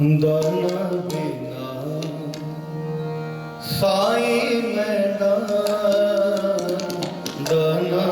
ਦਾਨਾ ਬਿਨਾ। ਸਾਈ ਮੈਂ ਦਾਨਾ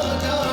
Tchau, tchau.